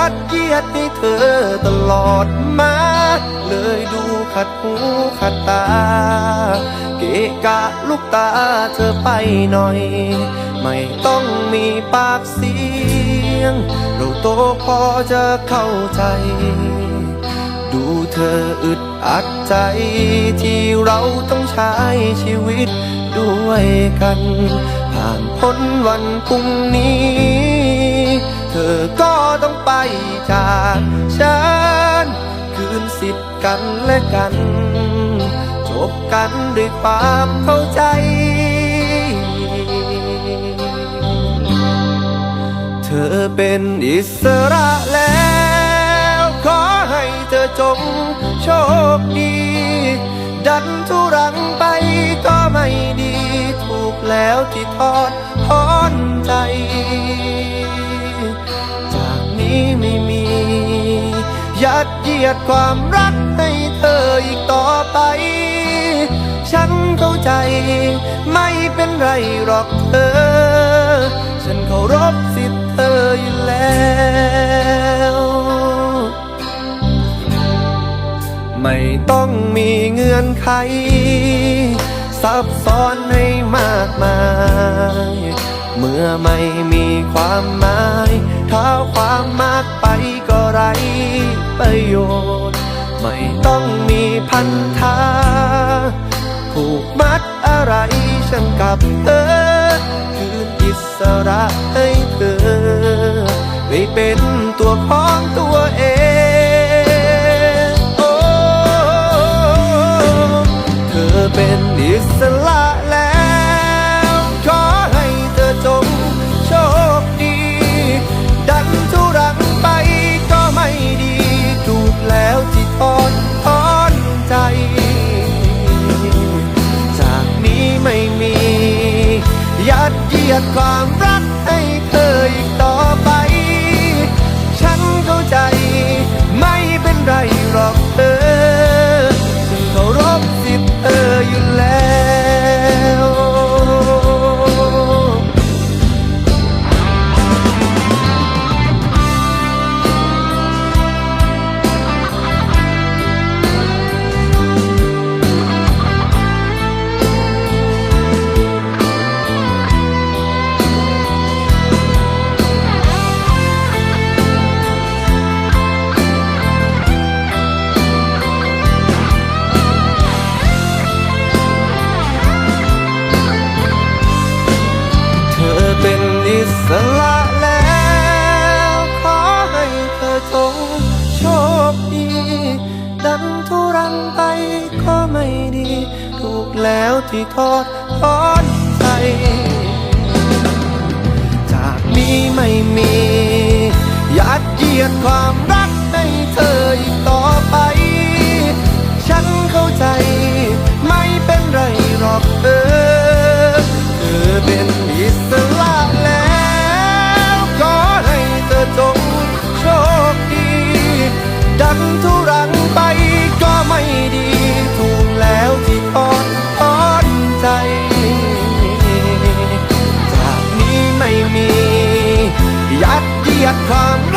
ยัดเยียดให้เธอตลอดมา เลยดูขัดหูขัดตา เกะกะลูกตาเธอไปหน่อย ไม่ต้องมีปากเสียง เราโตพอจะเข้าใจ ดูเธออึดอัดใจ ที่เราต้องใช้ชีวิตด้วยกัน ผ่านพ้นวันพรุ่งนี้ เธอก็ต้องไปจากฉัน คืนสิทธิ์กันและกัน จบกันด้วยความเข้าใจเธอเป็นอิสระแล้ว ขอให้เธอจงโชคดี ดันทุรังไปก็ไม่ดี ถูกแล้วที่ทอด ยัดเยียดความรักให้เธออีกต่อไป ฉันเข้าใจ ไม่เป็นไรหรอกเธอ ฉันเคารพสิทธิ์เธออยู่แล้วไม่ต้องมีเงื่อนไข ซับซ้อนให้มากมาย เมื่อไม่มีความหมายถ้าความมากไปก็ไรประโยชน์ ไม่ต้องมีพันธะผูกมัดอะไรฉันกับเธอ คืนอิสระให้เธอไปเป็นตัวของตัวเองโอ้เธอเป็นอิสระ ไดันทุรังไปก็ไม่ดี ถูกแล้วที่ทอดทอนใจจากนี้ไม่มียัดเยียดความรักในเธออีกต่อไป ฉันเข้าใจไม่เป็นไรหรอกเออ เธอเป็นอิสระแล้วก็ให้เธอจงโชคดีดังทุ come.